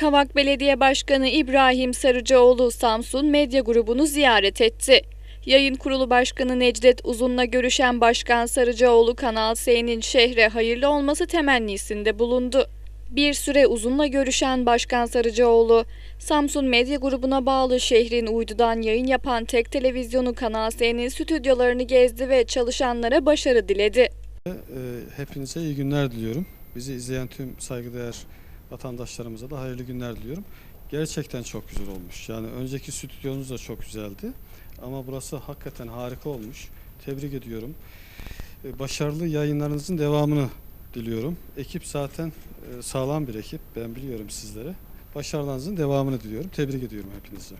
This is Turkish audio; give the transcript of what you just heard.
Kavak Belediye Başkanı İbrahim Sarıcıoğlu Samsun Medya Grubu'nu ziyaret etti. Yayın Kurulu Başkanı Necdet Uzun'la görüşen Başkan Sarıcıoğlu Kanal S'nin şehre hayırlı olması temennisinde bulundu. Bir süre Uzun'la görüşen Başkan Sarıcıoğlu, Samsun Medya Grubu'na bağlı şehrin uydudan yayın yapan tek televizyonu Kanal S'nin stüdyolarını gezdi ve çalışanlara başarı diledi. Ee, Hepinize iyi günler diliyorum. Bizi izleyen tüm saygıdeğer vatandaşlarımıza da hayırlı günler diliyorum. Gerçekten çok güzel olmuş. Yani önceki stüdyonuz da çok güzeldi. Ama burası hakikaten harika olmuş. Tebrik ediyorum. Ee, Başarılı yayınlarınızın devamını diliyorum. Ekip zaten e, sağlam bir ekip. Ben biliyorum sizlere. Başarılarınızın devamını diliyorum. Tebrik ediyorum hepinizi.